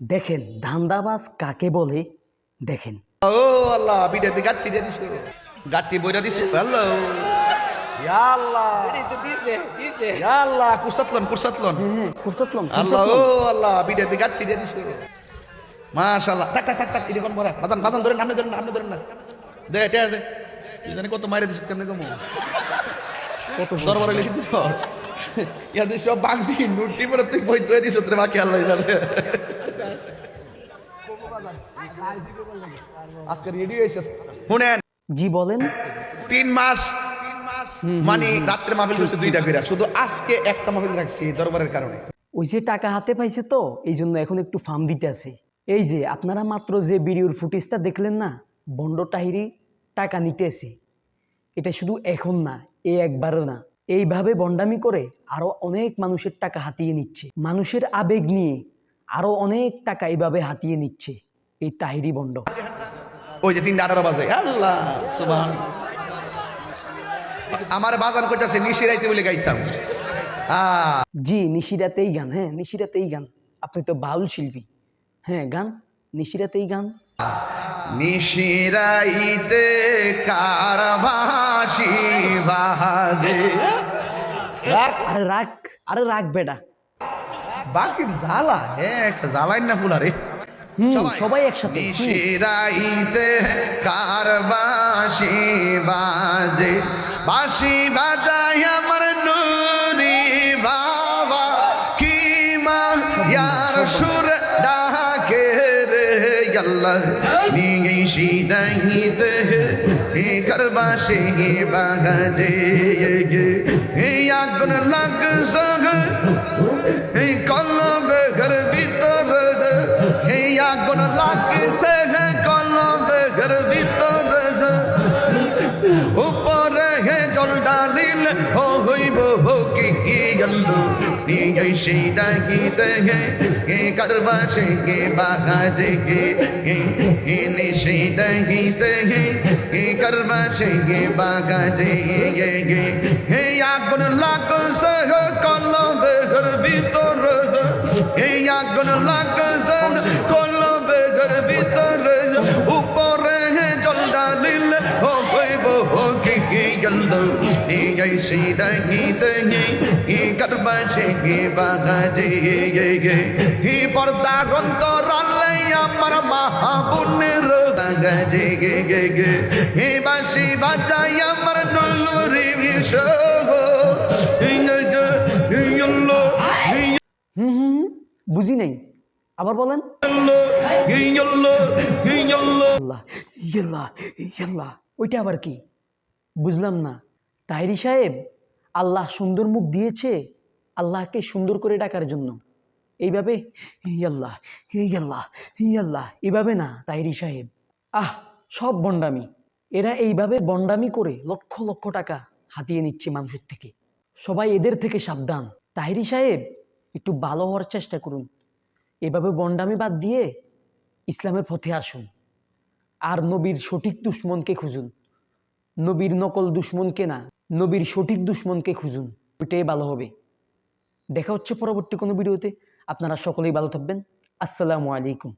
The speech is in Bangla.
দেখেন ধান্দাবাজ কাকে বলে? দেখেন। ও আল্লাহ বিটাতে গাট্টি দিয়ে দিছে। গাট্টি বইরা দিছে। হ্যালো। ইয়া আল্লাহ। ইয়া আল্লাহ কুরসাতলন কুরসাতলন হ্যাঁ ফুরসতলম আল্লাহ ও আল্লাহ বিটাতে গাট্টি দিয়ে দিছে। মাশাআল্লাহ। তাক তাক তাক তাক এই কোন বড় বাজান বাজান ধরেন নামনে ধরেন নামনে ধরেন না। দে এটা দে। তুই জানি কত মাইরে দিছিস কেমনে কমু? কত দরবারে লিখে দিছ ইয়া দিছ বান্দি নুটি পরে তুই বই তুই দিছ তোর বাকি আল্লাহ জানে। আজকে রেডি হয়েছে। শুনেন। জি বলেন। তিন মাস মানে রাত্রে মাহফিল করছে দুইটা করে। শুধু আজকে একটা মাহফিল রাখছি দরবারের কারণে। ওই যে টাকা হাতে পাইছে তো এই জন্য এখন একটু ফার্ম দিতে আছে। এই যে আপনারা মাত্র যে ভিডিওর ফুটেজটা দেখলেন না বন্ড টাহিরি টাকা এটা শুধু এখন না এই একবারও না। এইভাবে বন্ডামি করে আরও অনেক মানুষের টাকা হাতিয়ে নিচ্ছে। মানুষের আবেগ নিয়ে আরও অনেক টাকা এইভাবে হাতিয়ে নিচ্ছে এই তাহিরি বন্ড। ওই যে তিনটা আঠারো বাজে। আল্লাহ সুবহান। আমার বাজান কইতাছে নিশিরাইতে বলে গাইতাম। আহ। জি নিশিরাতেই গান হ্যাঁ নিশিরাতেই গান। আপনি তো বাউল শিল্পী। হ্যাঁ গান নিশিরাতেই গান। নিশিরাইতে কারবাসি বাজে। রাগ আরে রাখ আরে রাখ বেটা। বাকির জ্বালা এক জ্বালাই না ফুলারে। সবাই একসাথে। নিশিরাইতে কারবাসি বাজে? বাসি বাজাই আমার নুরি বাবা কি মা ইয়ার সুর ডাকে রে আল্লাহ? নিশিরাইতে কারবাসি বাজে? এই আগুন লাগছে কলবে ঘর ভিতর উপরে হে জল ডালিল ও হইব হো কি গল্লু নিয়ে সেই ডাকিতে হে কে করবা সে কে বাহাজে কে হে নে সেই ডাকিতে হে কে করবা সে কে বাহাজে গে গে হে আগুন লাগছে কলবে ঘর ভিতর এই আগুন লাগছে কলবে ভিতর উপরে হে জল ও হো কি গল্ল এই সেই ডাকিতে হে কে করবা সে কে বাহাজে গে গে হি পর্দা অন্তর আমার মাহাবুনের বাগাজে? হে বাসি বাজাই আমার নগরী হুম, বুঝি নাই। আবার বলেন। ওইটা আবার কি? বুঝলাম না। তাহিরি সাহেব, আল্লাহ সুন্দর মুখ দিয়েছে, আল্লাহকে সুন্দর করে ডাকার জন্য। এইভাবে, ইয়াল্লাহ ইয়াল্লাহ ইয়াল্লাহ। এভাবে না তাহিরি সাহেব। আহ, সব বন্ডামি। এরা এইভাবে বন্ডামি করে লক্ষ লক্ষ টাকা হাতিয়ে নিচ্ছে মানুষের থেকে। সবাই এদের থেকে সাবধান। তাহিরি সাহেব, একটু ভালো হওয়ার চেষ্টা করুন। এভাবে বন্ডামি বাদ দিয়ে ইসলামের পথে আসুন। আর নবীর সঠিক দুশ্মনকে খুঁজুন। নবীর নকল দুশ্মনকে না, নবীর সঠিক দুশ্মনকে খুঁজুন। ওইটাই ভালো হবে। দেখা হচ্ছে পরবর্তী কোনো ভিডিওতে। আপনারা সকলেই ভালো থাকবেন। আসসালামু আলাইকুম।